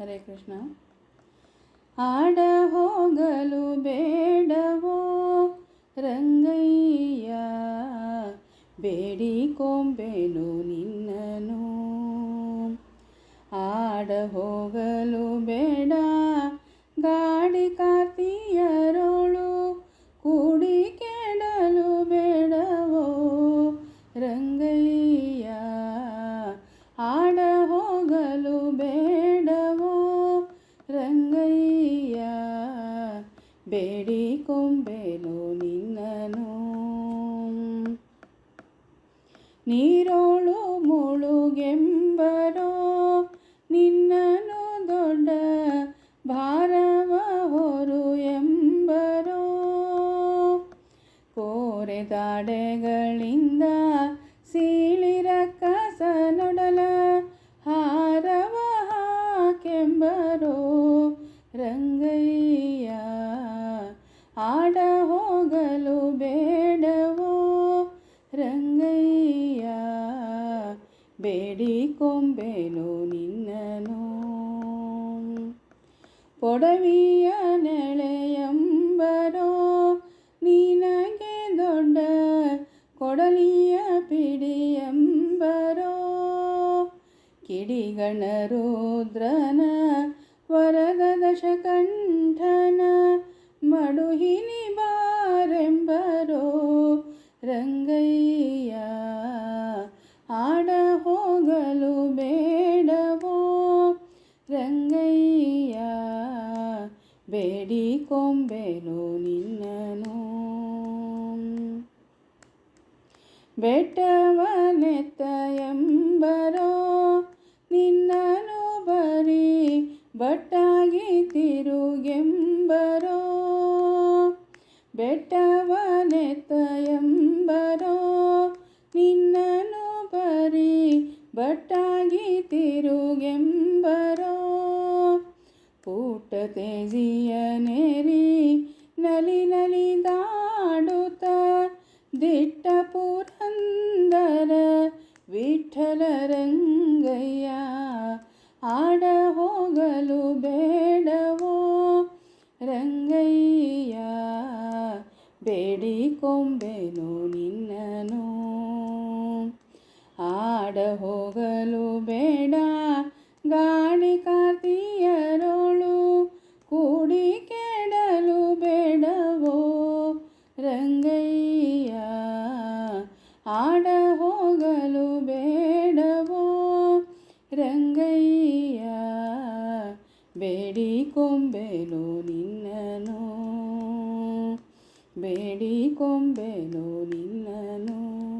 ಹರೇ ಕೃಷ್ಣ. ಆಡ ಹೋಗಲು ಬೇಡವೋ ರಂಗಯ್ಯ ಬೇಡಿಕೊಂಬೆನು ನಿನ್ನನು. ಆಡ ಹೋಗಲು ಬೇಡ ಗಾಡಿ ಕಾರ್ತಿಯರೋಳು ಬೇಡವೋ ರಂಗಯ್ಯ ಬೇಡಿಕೊಂಬೆನು ನಿನ್ನನು. ನೀರೋಳು ಮುಳುಗೆಂಬರೋ ನಿನ್ನನು ದೊಡ್ಡ ಭಾರವ ಹೊರು ಎಂಬರೋ. ಕೋರೆದಾಡೆಗಳಿಂದ ಸೀಳಿರ ಹಾಕೆಂಬರೋ ರಂಗಯ್ಯ ಆಡ ಹೋಗಲು ಬೇಡವೋ ರಂಗಯ್ಯ ಬೇಡಿಕೊಂಬೆನು ನಿನ್ನನು ಪೊಡವಿಯ ನೆಳೆಯಂಬರೋ ನಿನಗೆ ದೊಡ್ಡ ಕೊಡಲಿಯ ಪಿಡಿಯಂಬರೋ ಕಿಡಿಗಣ ವರಗದಶಕಂಠನ ಮಡುಹಿನಿ ಬಾರೆಂಬರೋ ರಂಗಯ್ಯ ಆಡ ಹೋಗಲು ಬೇಡವೋ ರಂಗಯ್ಯ ಬೇಡಿಕೊಂಬೆನು ನಿನ್ನನು. ಬೆಟ್ಟವನೆತ್ತ ಎಂಬರೋ ನಿನ್ನನು ಬರೀ ಬಟ್ಟಾಗಿ ತಿರುಗೆಂಬರೋ ಬೆಟ್ಟವನೆತ್ತ ಎಂಬರೋ ನಿನ್ನನು ಬರೀ ಬಟ್ಟಾಗಿ ತಿರುಗೆಂಬರೋ, ಪೂಟ ತೇಜಿಯ ನೆರಿ ನಲಿ ನಲಿ ದಾಡುತ್ತ ದಿಟ್ಟ ಪುರಂದರ ಬೇಡವೋ ರಂಗಯ್ಯ ಬೇಡಿಕೊಂಬೆನು ನಿನ್ನನು ಆಡ ಹೋಗಲು ಬೇಡ ಗಾಡಿ ಬೇಡಿಕೊಂಬೆನು ನಿನ್ನನು. ಬೇಡಿಕೊಂಬೆನು ನಿನ್ನನು.